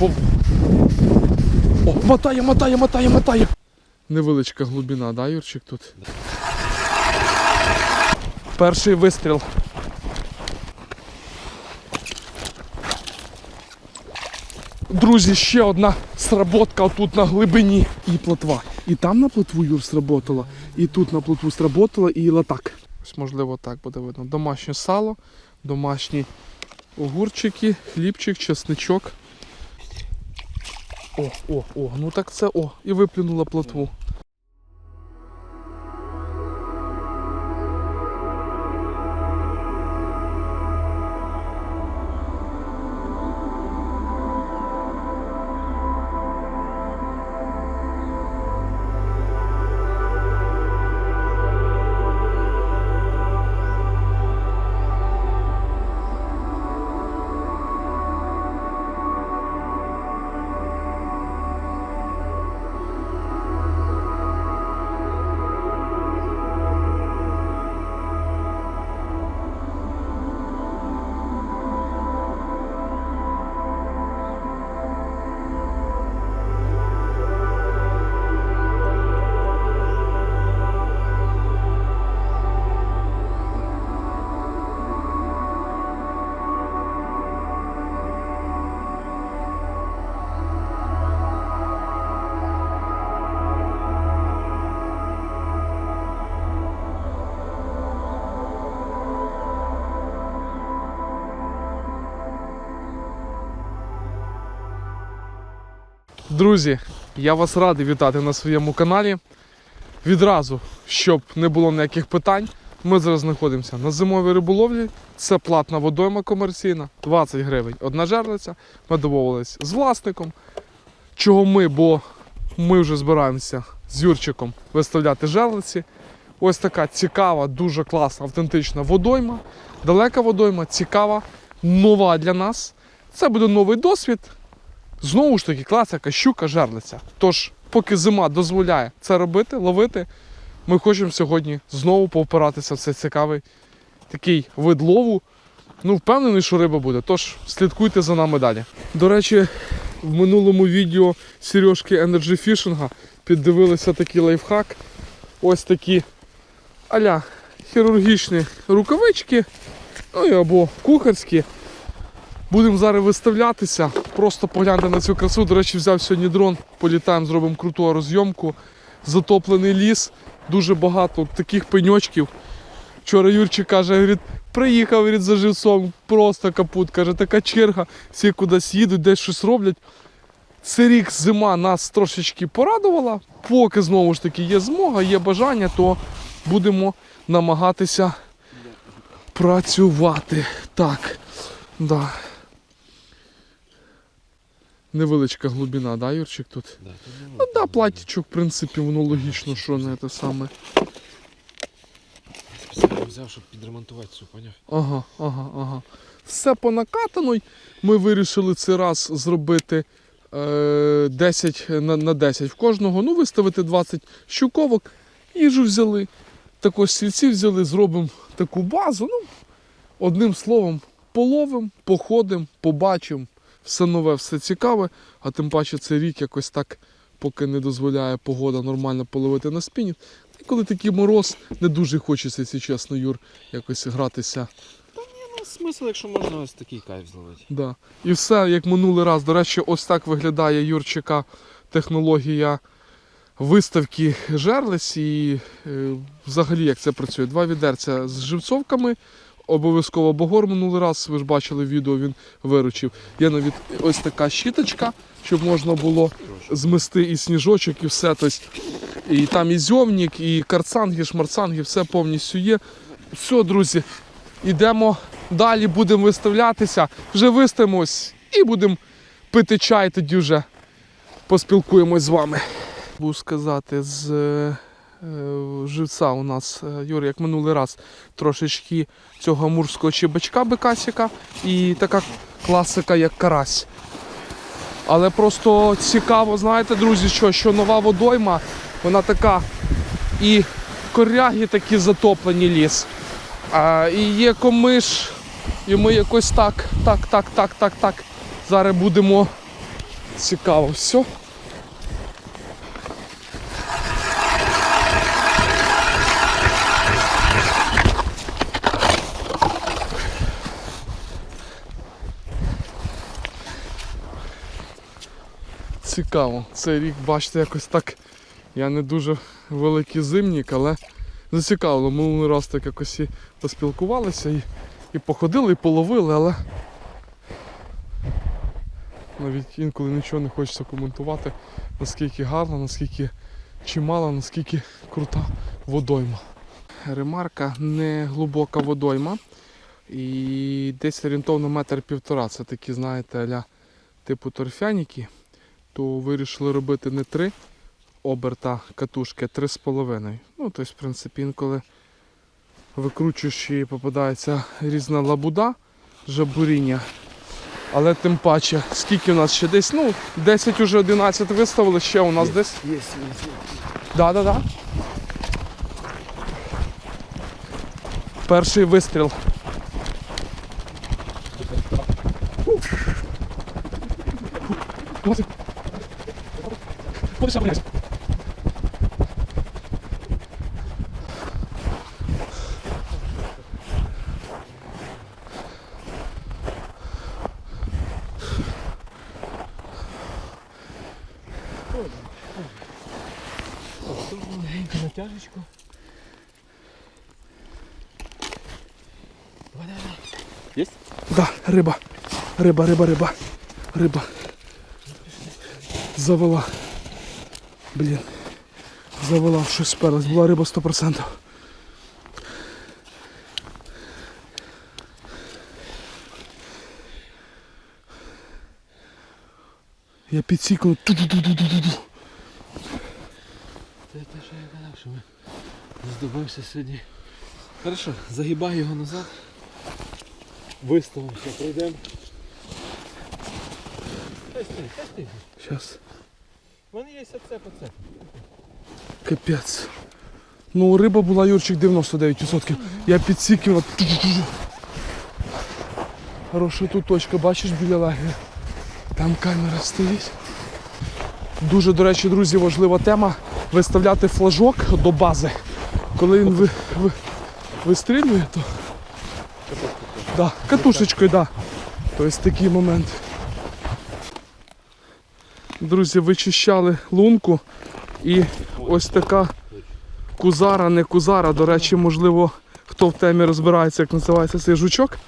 О, мотає, мотає, мотає, мотає. Невеличка глибина, да, Юрчик, тут? Перший вистріл. Друзі, ще одна сработка тут на глибині. І плотва. І там на плотву Юр сработала, і тут на плотву сработала, і латак. Ось можливо так буде видно. Домашнє сало, домашні огурчики, хлібчик, чесничок. О, о, о, ну так це о, і виплюнула плотву. Друзі, я вас радий вітати на своєму каналі. Відразу, щоб не було ніяких питань, ми зараз знаходимося на зимовій риболовлі. Це платна водойма комерційна, 20 гривень одна жерлиця. Ми домовились з власником. Чого ми, бо ми вже збираємося з Юрчиком виставляти жерлиці. Ось така цікава, дуже класна, автентична водойма. Далека водойма, цікава, нова для нас. Це буде новий досвід. Знову ж таки, класика, щука, жерлиця. Тож, поки зима дозволяє це робити, ловити, ми хочемо сьогодні знову повпиратися в цей цікавий такий вид лову. Ну, впевнений, що риба буде. Тож слідкуйте за нами далі. До речі, в минулому відео Сережки Energy Fishing піддивилися такий лайфхак. Ось такі аля хірургічні рукавички, ну і або кухарські. Будемо зараз виставлятися. Просто погляньте на цю красу. До речі, взяв сьогодні дрон. Політаємо, зробимо круту розйомку. Затоплений ліс, дуже багато таких пеньочків. Вчора Юрчик каже, говорить, приїхав говорить, за живцом, просто капут. Каже, така черга, всі кудись їдуть, десь щось роблять. Цей рік зима нас трошечки порадувала. Поки знову ж таки є змога, є бажання, то будемо намагатися працювати. Так. Да. Невеличка глибина, да, Юрчик, тут? Да, ну, да, платічок, в принципі, воно логічно, що не те саме. спеціально взяв, щоб підремонтувати цю, поняв? Ага, ага, ага. Все по накатану. Ми вирішили цей раз зробити е, 10 на, на 10 в кожного. Ну, виставити 20 щуковок. Їжу взяли. Також сільці взяли, зробимо таку базу. Ну, одним словом, половимо, походимо, побачимо. Все нове, все цікаве, а тим паче цей рік якось так, поки не дозволяє погода нормально половити на спінінг. І коли такий мороз, не дуже хочеться, якщо чесно, Юр, якось гратися. Ну, смисл, якщо можна ось такий кайф зловити. Да. І все, як минулий раз. До речі, ось так виглядає Юрчика технологія виставки жерлиць і е, взагалі як це працює. Два відерця з живцовками. Обов'язково Богор минулий раз, ви ж бачили відео, він виручив. Є навіть ось така щіточка, щоб можна було змести і сніжочок, і все. Тобто, і там і зьомник, і карцанги, шмарцанги, все повністю є. Все, друзі, йдемо далі, будемо виставлятися, вже виставимось і будемо пити чай, тоді вже поспілкуємось з вами. Буду сказати, з е, живця у нас, е, Юр, як минулий раз, трошечки цього амурського чебачка бекасіка і така класика, як карась. Але просто цікаво, знаєте, друзі, що, що нова водойма, вона така і коряги такі затоплені ліс. А, і є комиш, і ми якось так, так, так, так, так, так. Зараз будемо Цікаво все. Цікаво. Цей рік, бачите, якось так. Я не дуже великий зимнік, але зацікавило. Минулий раз так якось і поспілкувалися і, і походили, і половили, але навіть інколи нічого не хочеться коментувати, наскільки гарно, наскільки чимало, наскільки крута водойма. Ремарка не глибока водойма. І десь орієнтовно метр півтора. Це такі, знаєте, аля типу торфяніки. То вирішили робити не три оберта катушки, а три з половиною. Ну, тобто, в принципі, інколи викручуєш і попадається різна лабуда, жабуріння. Але тим паче, скільки у нас ще десь, ну, 10 уже 11 виставили, ще у нас десь. Є, є, є. Да, да, да. Перший вистріл. Вот и сам блядь. Легенько натяжечку. Давай, давай, давай. Есть? Да, риба. Риба, риба, риба. Риба. Завела. Блін. Завела щось сперлась. Була риба 100%. Я підсікну. Ту-ду-ду-ду-ду-ду. Це те, що я казав, що ми здобився сьогодні. Хорошо, загибай його назад. Виставимося, пройдемо. Хай стоїть, хай стоїть. Щас. У мене є оце по це. Капець. Ну, риба була Юрчик 99%. Я підсіків. Хороша тут точка, бачиш біля лагеря. Там камера стоїть. Дуже, до речі, друзі, важлива тема виставляти флажок до бази. Коли він ви, ви, вистрілює, то. Да, катушечкою, так. Да. Тобто такий момент. Друзі, вичищали лунку і ось така кузара, не кузара. До речі, можливо, хто в темі розбирається, як називається цей жучок.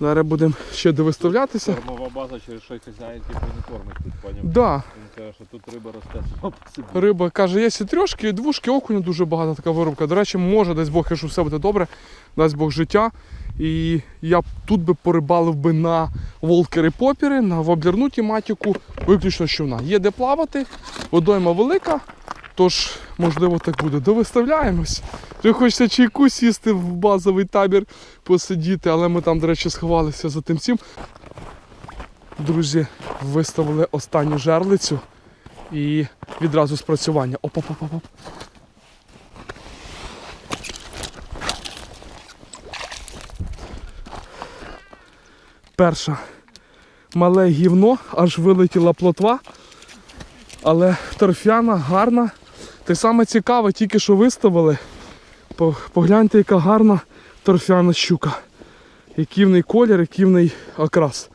Зараз будемо ще довиставлятися. Кормова база, через що хазяїн типу не кормить тут, поняв? Да, Він каже, що тут риба росте сама по собі. риба каже, є трьошки, і двушки, окуню дуже багато така вирубка. До речі, може, дасть Бог, якщо все буде добре, дасть Бог життя. І я тут би порибалив би на волкери-попіри, на воблерну тематику, виключно щовна. Є де плавати, водойма велика, тож, можливо, так буде. Довиставляємось. Вже хочеться чайку сісти в базовий табір, посидіти, але ми там, до речі, сховалися за тим цим. Друзі, виставили останню жерлицю і відразу спрацювання. оп оп оп оп Перша. Мале гівно, аж вилетіла плотва. Але торфяна, гарна. Те саме цікаве, тільки що виставили. Погляньте, яка гарна торфяна щука. Який в неї колір, який в неї окрас.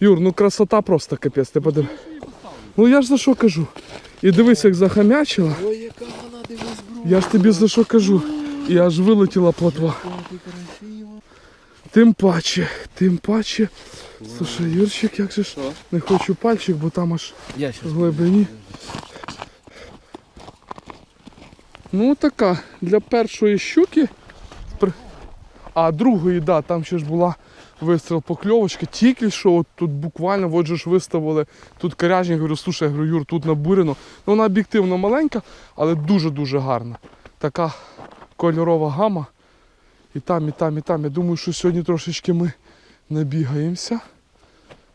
Юр, ну красота просто капець, ти подиви. Ну я ж за що кажу. І дивись, як захамячила. Ой, яка вона дивись. Я ж тобі за що кажу. І аж вилетіла плотва. Тим паче, тим паче. Слушай, Юрчик, як же ж не хочу пальчик, бо там аж Я в глибині. Ну така, для першої щуки. А другої, да, там ще ж була вистріл покльовочки. Тільки що от тут буквально от же ж виставили тут коряжні, говорю, слушай, я говорю, Юр, тут набурено. Ну вона об'єктивно маленька, але дуже-дуже гарна. Така кольорова гама. І там, і там, і там. Я думаю, що сьогодні трошечки ми набігаємося.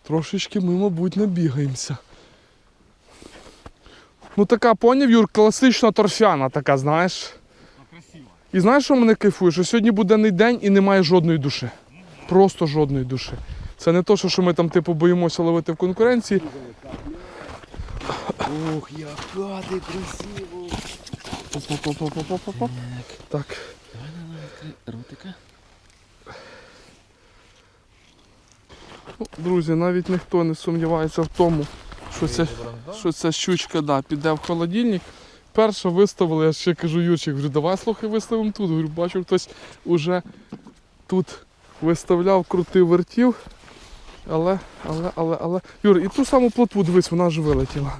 Трошечки ми, мабуть, набігаємося. Ну така, поняв, Юр, класична торфяна така, знаєш. І знаєш, що мене кайфує? Що сьогодні буденний день і немає жодної душі. Просто жодної душі. Це не то, що ми там типу боїмося ловити в конкуренції. Ух, яка ти красиво. Оп-оп-оп-оп-оп-оп. Так. Ротика. Ну, Друзі, навіть ніхто не сумнівається в тому, що ця, що ця щучка да, піде в холодильник. Перше виставили, я ще кажу, Юрчик, говорю, давай слухай, виставимо тут. Говорю, бачу, хтось уже тут виставляв, крутив, вертів. Але, але, але, але. Юр, і ту саму плотву, дивись, вона ж вилетіла.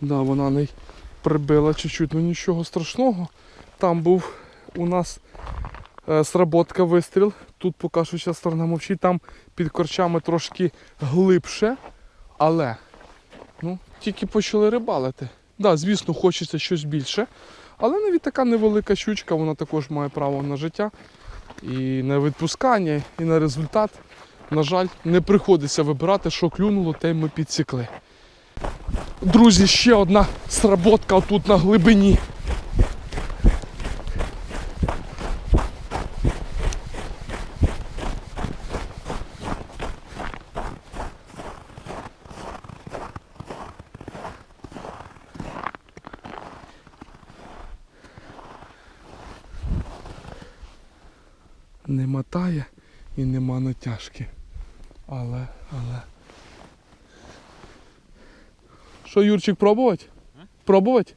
Да, вона не прибила чуть-чуть, ну нічого страшного. Там був у нас е, сработка вистріл. Тут поки що ця сторона мовчить, там під корчами трошки глибше, але ну, тільки почали рибалити. Да, звісно, хочеться щось більше. Але навіть така невелика щучка, вона також має право на життя і на відпускання, і на результат. На жаль, не приходиться вибирати, що клюнуло, те ми підсікли. Друзі, ще одна сработка тут на глибині. Не мотає і нема натяжки. Але, але. Що, Юрчик, пробувати? Пробувати?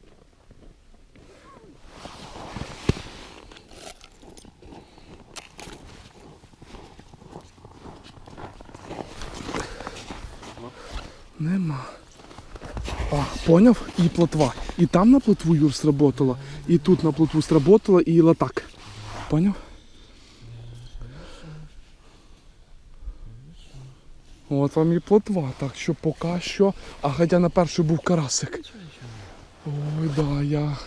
Нема. А, поняв? І плотва. І там на плотву Юр сработала, і тут на плотву сработала, і латак. Поняв? От вам і плотва, так що поки що. А хоча на перший був карасик. Ой, да, я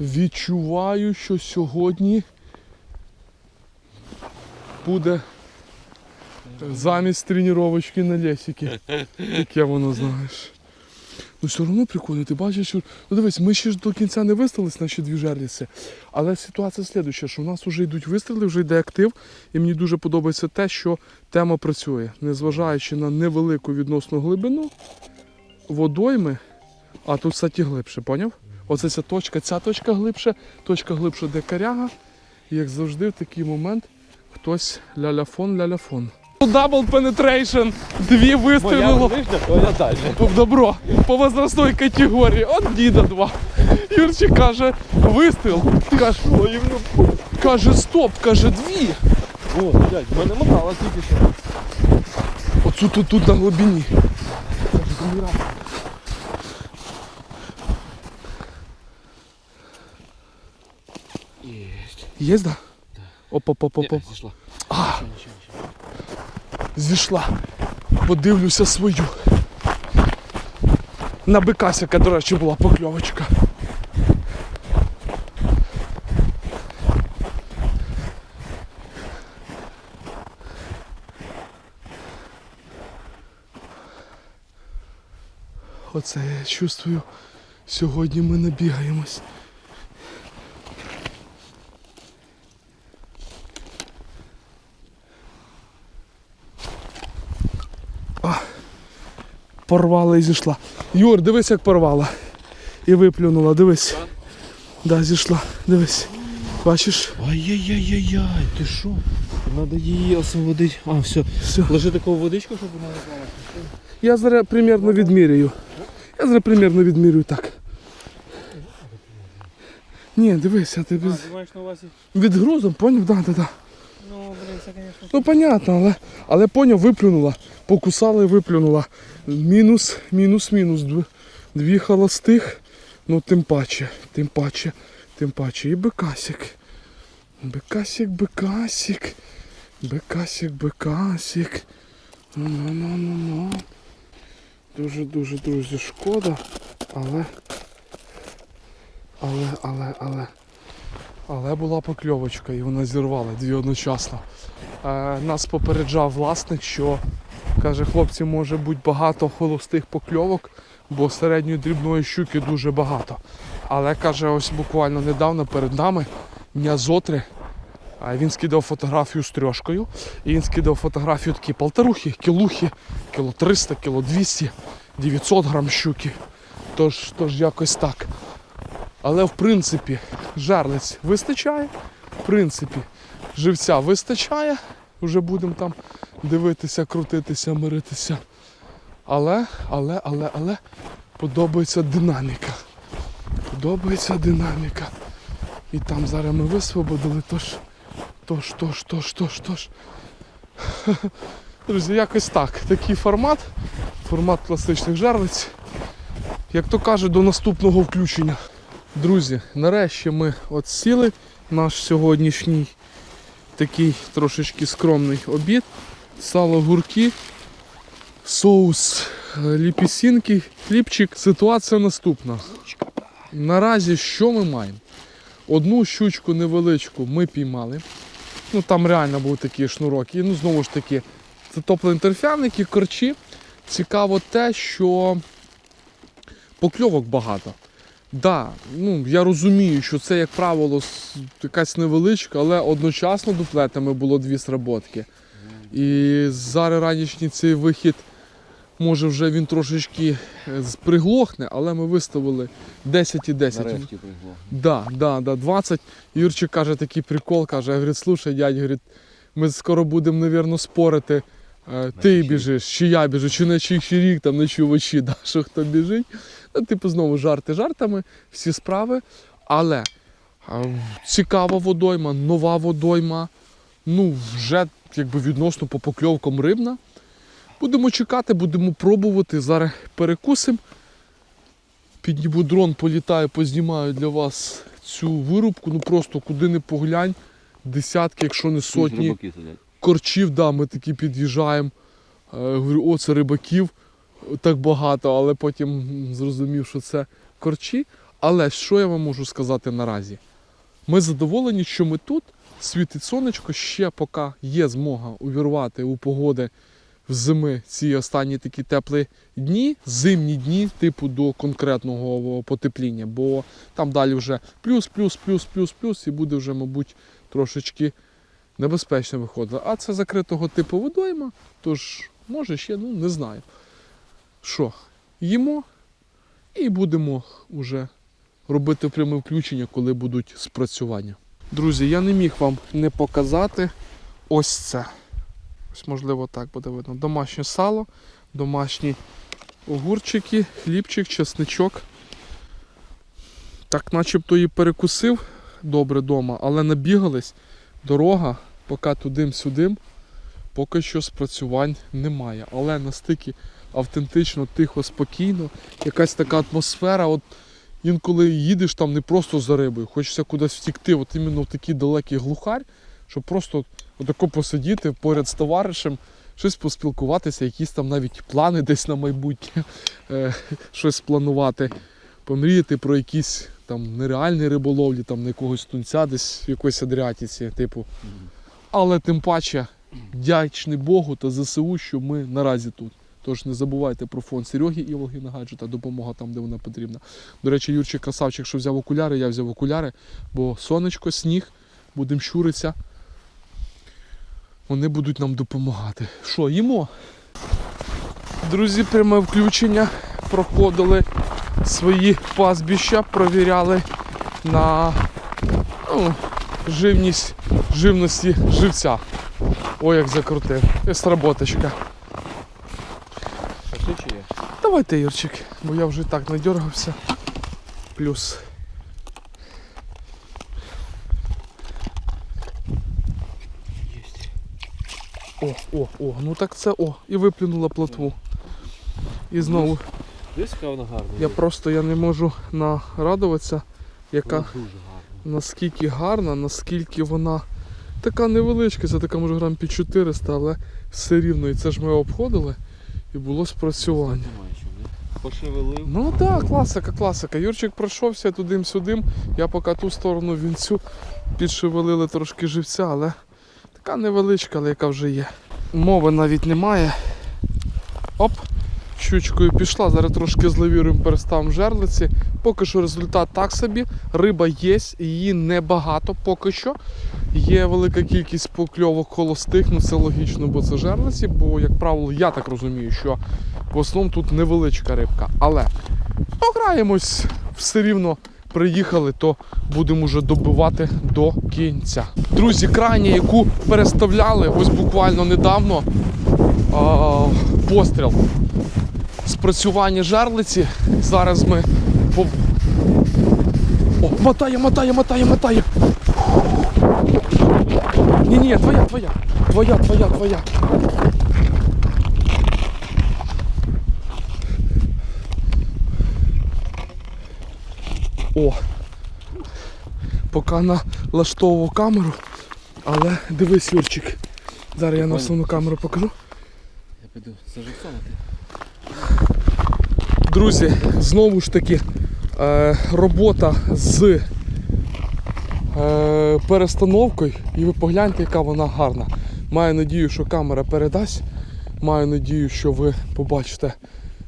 відчуваю, що сьогодні буде замість тренувачки на лесіки. Яке воно знаєш. Ну все одно прикольно, ти бачиш, що. Ну дивись, ми ще ж до кінця не виставились наші дві жерліці. Але ситуація слідуюча, що у нас вже йдуть вистріли, вже йде актив. І мені дуже подобається те, що тема працює, незважаючи на невелику відносну глибину водойми, а тут, кстати, глибше, поняв? Оце ця точка, ця точка глибше, точка глибше, де коряга. І як завжди, в такий момент хтось ляляфон, ляляфон. Дабл penetration, дві вистрілило. дальня. Добро, по возрастной категорії. От діда два. Юрчик каже, вистріл. Каже, каже, стоп, каже, дві. О, блядь, в мене мотала тільки що. Оцю тут, тут на глибині. Єсть. Є, да? оп оп оп оп Ні, зійшла. А. зійшла. Подивлюся свою. На бикасика, до речі, була покльовочка. Оце я чувствую. Сьогодні ми набігаємось. Порвала і зійшла. Юр, дивись, як порвала. І виплюнула, дивись. Да, зійшла, дивись. Бачиш? Ай-яй-яй-яй, ти що? Надо її освободити. А, все. Все. Ложи таку водичку, щоб вона не плавала. Я зараз примерно відміряю. Я зараз примерно відміряю так. Ні, дивись, я тобі з- Ти маєш на увазі? відгрузом, поняв? Да, да, да. Ну, блін, це, звісно. Ну понятно, але, але поняв, виплюнула. Покусала і виплюнула. Мінус, мінус, мінус. Дві, холостих. Ну тим паче, тим паче, тим паче. І бекасик. Бекасик, бекасик. Бекасик, бекасик. Ну, ну, ну, ну, ну. Дуже-дуже, друзі, шкода. Але. Але, але, але. Але була покльовочка і вона зірвала дві одночасно. Е, нас попереджав власник, що каже, хлопці, може бути багато холостих покльовок, бо середньої дрібної щуки дуже багато. Але каже, ось буквально недавно перед нами Нязотри. А він скидав фотографію з трьошкою, і він скидав фотографію такі полторухи, кілухи, кіло 300, кіло 200. 900 грам щуки. Тож, тож якось так. Але в принципі жерлиць вистачає. В принципі, живця вистачає. Вже будемо там дивитися, крутитися, миритися. Але, але, але, але подобається динаміка. Подобається динаміка. І там зараз ми висвободили, тож, тож, тож, тож, тож, тож. Друзі, якось так. Такий формат. Формат класичних жерлиць. Як то кажуть, до наступного включення. Друзі, нарешті ми от сіли наш сьогоднішній такий трошечки скромний обід. Сало гурки, соус е, ліпісінки, хлібчик. Ситуація наступна. Наразі що ми маємо? Одну щучку невеличку ми піймали. Ну там реально був такий шнурок. І ну знову ж таки, це топлоінтерфяники, корчі. Цікаво те, що покльовок багато. Да, ну я розумію, що це, як правило, якась невеличка, але одночасно дуплетами було дві сработки. І зараз ранішній цей вихід, може вже він трошечки е, приглохне, але ми виставили 10 і 10. Нарешті. Да, да, да, 20. Юрчик каже такий прикол, каже, говорить, слушай, дядь, говорить, ми скоро будемо, навірно, спорити. Е, Ти біжиш, чи я біжу, чи на чий рік, там на чувачі, да, що хто біжить. Ну, типу, знову жарти жартами, всі справи. Але е, цікава водойма, нова водойма. Ну, вже якби відносно по покльовкам рибна. Будемо чекати, будемо пробувати. Зараз перекусимо. Підніму дрон, політаю, познімаю для вас цю вирубку. Ну просто куди не поглянь. Десятки, якщо не сотні. Корчів, да, ми такі під'їжджаємо. Е, Говорю, о, це рибаків так багато, але потім зрозумів, що це корчі. Але що я вам можу сказати наразі? Ми задоволені, що ми тут, світить сонечко, ще поки є змога увірвати у погоди в зими ці останні такі теплі дні, зимні дні, типу до конкретного потепління, бо там далі вже плюс, плюс, плюс, плюс, плюс, і буде вже, мабуть, трошечки небезпечно виходити. А це закритого типу водойма, тож може ще, ну не знаю. Що, їмо і будемо вже робити пряме включення, коли будуть спрацювання. Друзі, я не міг вам не показати ось це. Ось, можливо, так буде видно. Домашнє сало, домашні огурчики, хлібчик, чесничок. Так, начебто і перекусив добре вдома, але набігались. Дорога, поки тудим-сюдим, поки що спрацювань немає. Але настільки автентично, тихо, спокійно, якась така атмосфера. От інколи їдеш там не просто за рибою, хочеться кудись втікти, от іменно в такий далекий глухарь, щоб просто отако посидіти поряд з товаришем, щось поспілкуватися, якісь там навіть плани десь на майбутнє, е, щось планувати, помріяти про якісь там нереальні риболовлі, там на якогось тунця десь в якоїсь Адріатиці, типу. Але тим паче вдячний Богу та ЗСУ, що ми наразі тут. Тож не забувайте про фонд Сереги і Волгіна гаджета, допомога там, де вона потрібна. До речі, Юрчик красавчик, що взяв окуляри, я взяв окуляри, бо сонечко, сніг, будемо щуритися. Вони будуть нам допомагати. Що, їмо? Друзі, пряме включення. Проходили свої пастбища, провіряли на ну, живність, живності живця. Ой, як закрутив. І сработочка. А що чи є? Давайте, Юрчик, бо я вже так надергався. Плюс. О, о, о, ну так це о, і виплюнула плотву. І знову. Десь яка вона гарна. Я просто я не можу нарадуватися, яка наскільки гарна, наскільки вона така невеличка, це така може грам під 400, але все рівно. І це ж ми обходили і було спрацювання. Пошевелив. Ну так, класика, класика. Юрчик пройшовся тудим-сюдим. Я поки ту сторону вінцю підшевелили трошки живця, але така невеличка, але яка вже є. Мови навіть немає. Оп, щучкою пішла. Зараз трошки зловіруємо переставимо жерлиці. Поки що результат так собі. Риба є, її небагато поки що. Є велика кількість покльовок холостих, ну це логічно, бо це жерлиці, бо, як правило, я так розумію, що в основному тут невеличка рибка. Але пограємось, все рівно приїхали, то будемо вже добивати до кінця. Друзі, крайня, яку переставляли ось буквально недавно а, постріл. Спрацювання жерлиці. Зараз ми. по- О, мотає, мотає, мотає, мотає. Ні, ні, твоя, твоя. Твоя, твоя, твоя. О. Поки налаштовував камеру, але дивись, Юрчик. Зараз я на основну камеру покажу. Я піду заживсовувати. Друзі, знову ж таки, е, робота з е, перестановкою, і ви погляньте, яка вона гарна. Маю надію, що камера передасть. Маю надію, що ви побачите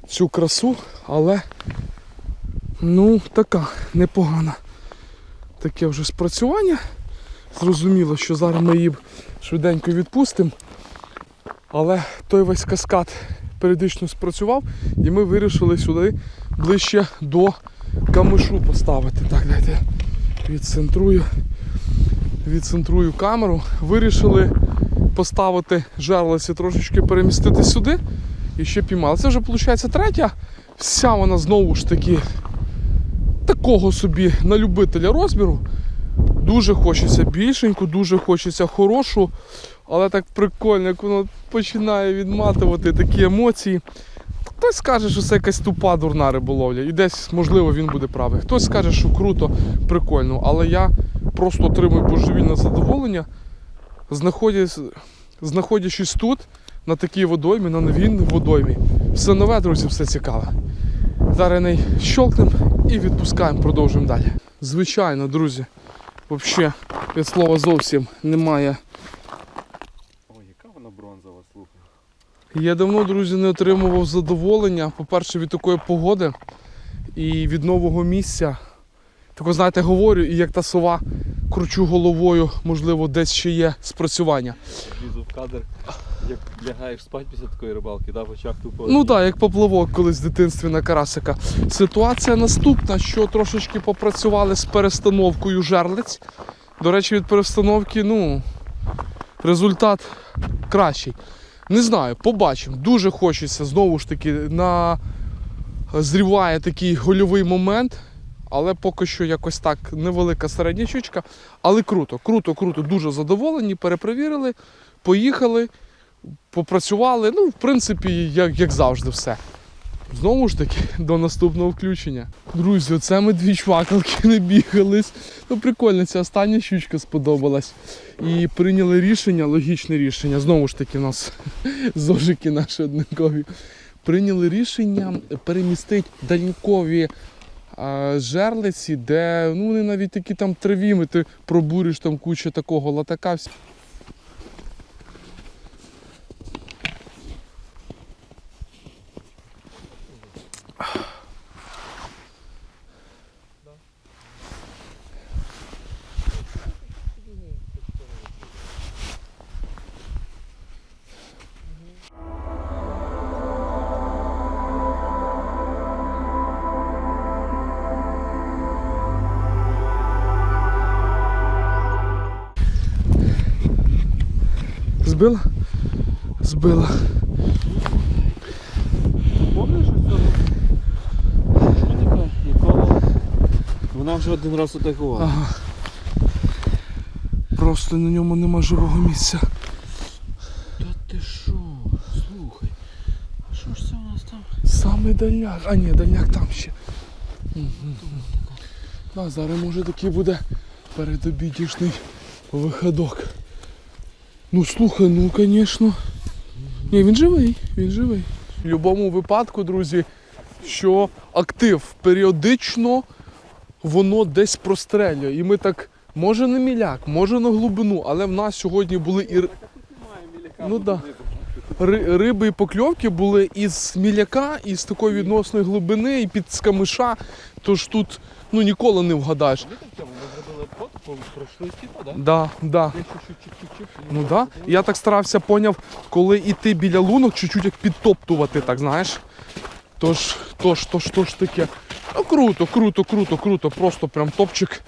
цю красу, але ну, така непогана. Таке вже спрацювання. Зрозуміло, що зараз ми її швиденько відпустимо. Але той весь каскад періодично спрацював, і ми вирішили сюди ближче до камишу поставити. Так, дайте відцентрую, відцентрую камеру. Вирішили поставити жерлиці, трошечки перемістити сюди і ще піймали. Це вже виходить третя. Вся вона знову ж таки такого собі на любителя розміру. Дуже хочеться більшеньку, дуже хочеться хорошу, але так прикольно, як воно починає відматувати такі емоції. Хтось скаже, що це якась тупа дурна риболовля, і десь, можливо, він буде правий. Хтось скаже, що круто, прикольно, але я просто отримую божевільне задоволення, знаходячись, тут, на такій водоймі, на новій водоймі. Все нове, друзі, все цікаве. Зараз неї і відпускаємо, продовжуємо далі. Звичайно, друзі, взагалі, від слова зовсім немає Ой, яка вона бронзова, слухай. Я давно, друзі, не отримував задоволення. По-перше, від такої погоди і від нового місця. Так, знаєте, говорю, і як та сова кручу головою, можливо, десь ще є спрацювання. Лізу в кадр, як лягаєш спати після такої рибалки, да, в очах тупо. Ну так, як поплавок колись в дитинстві на карасика. Ситуація наступна, що трошечки попрацювали з перестановкою жерлиць. До речі, від перестановки, ну, результат кращий. Не знаю, побачимо. Дуже хочеться знову ж таки на зріває такий гольовий момент. Але поки що якось так невелика середня щучка. Але круто, круто, круто, дуже задоволені, перепровірили, поїхали, попрацювали. Ну, в принципі, як, як завжди, все. Знову ж таки, до наступного включення. Друзі, оце ми дві чвакалки не бігались. Ну, прикольно, ця остання щучка сподобалась. І прийняли рішення, логічне рішення. Знову ж таки, у нас зожики наші однакові. Прийняли рішення перемістити дальнікові жерлиці, де ну, вони навіть такі там травіми, ти пробуриш там кучу такого латака. сбила? Сбила. Вона один раз атакувала. Ага. Просто на ньому нема живого місця. Та ти що? Слухай. А що ж це у нас там? Саме дальняк. А ні, дальняк там ще. А, зараз може такий буде передобідішний виходок. Ну слухай, ну звісно. Ні, він живий, він живий. В будь-якому випадку, друзі, що актив періодично воно десь прострелює. І ми так, може на міляк, може на глибину, але в нас сьогодні були і Ну да. ри- риби і покльовки були із міляка, із такої відносної глибини, і під з камиша. Тож тут ну, ніколи не вгадаєш. зробили обход, по- пройшли да? Да. Ну да. Я так старався, поняв, коли йти біля лунок, чуть-чуть як підтоптувати, так знаєш. Тож, тож, тож, тож таке. Ну круто, круто, круто, круто. Просто прям топчик.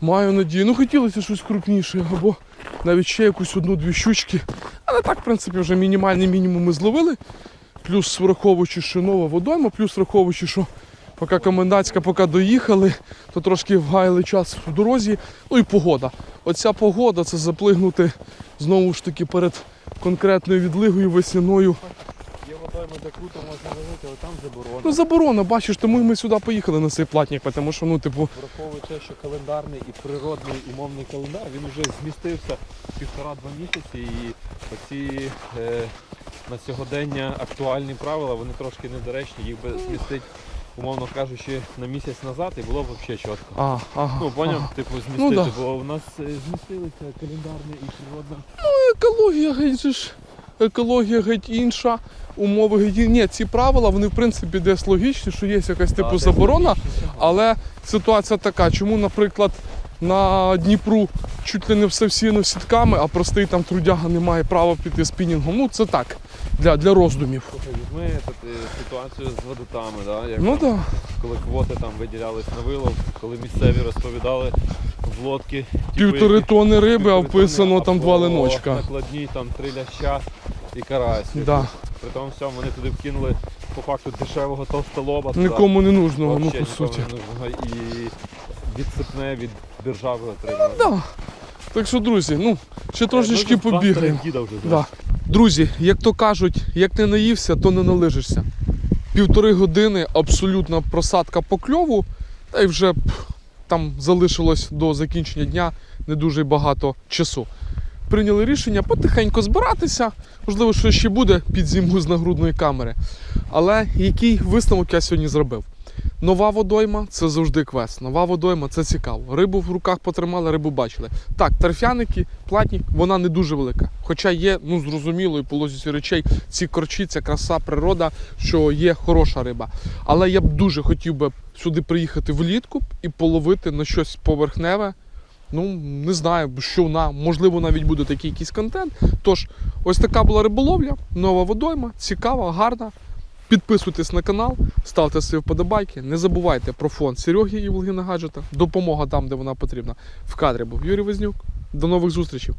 Маю надію. Ну хотілося щось крупніше, або навіть ще якусь одну-дві щучки. Але так, в принципі, вже мінімальний мінімум ми зловили. Плюс враховуючи, що нова водойма, плюс враховуючи, що поки комендантська, поки доїхали, то трошки вгаяли час в дорозі. Ну і погода. Оця погода це заплигнути знову ж таки перед конкретною відлигою весняною. Де круто можна ловити, але там заборона. Ну заборона, бачиш, тому ми сюди поїхали на цей платник, тому що, ну, типу, Враховуючи те, що календарний і природний умовний календар, він вже змістився півтора-два місяці і оці е, на сьогодення актуальні правила, вони трошки недоречні, їх би змістити, умовно кажучи, на місяць назад і було б взагалі чітко. а, ага. Ну, поняв, ага. типу, змістити, Ну, да. бо у нас е, змістилися календарний і природний. екологія геть же ж. Екологія геть інша, умови геть. Ні, ці правила, вони в принципі десь логічні, що є якась типу заборона. Але ситуація така, чому, наприклад, на Дніпру чуть ли не все всіяно сітками, а простий там трудяга не має права піти спінінгом. Ну це так, для, для роздумів. Тут, е, ситуацію з водотами, да? як Ну там, так. коли квоти там виділялись на вилов, коли місцеві розповідали в лодки. типу, Півтори які- тонни риби, а вписано там два линочка. Накладній там три ляща і карась. Да. При тому всьому вони туди вкинули по факту дешевого толстолоба. туди. Нікому не нужного, ну по суті. І відсипне від держави отримали. Да. Так що, друзі, ну, ще трошечки Ми побігаємо. вже Да. Друзі, як то кажуть, як не наївся, то не налижишся. Півтори години абсолютна просадка по кльову, та й вже пф, там залишилось до закінчення дня не дуже багато часу. Прийняли рішення потихеньку збиратися, можливо, що ще буде під зіму з нагрудної камери. Але який висновок я сьогодні зробив? Нова водойма це завжди квест. Нова водойма це цікаво. Рибу в руках потримали, рибу бачили. Так, торфяники, платник, вона не дуже велика. Хоча є, ну зрозуміло, і по логіці речей, ці корчі, ця краса, природа, що є хороша риба. Але я б дуже хотів би сюди приїхати влітку і половити на щось поверхневе. Ну, не знаю, що вона, можливо, навіть буде такий якийсь контент. Тож, ось така була риболовля, нова водойма, цікава, гарна. Підписуйтесь на канал, ставте свої вподобайки. Не забувайте про фонд Сереги і Волгіна Гаджета. Допомога там, де вона потрібна. В кадрі був Юрій Вознюк. До нових зустрічей.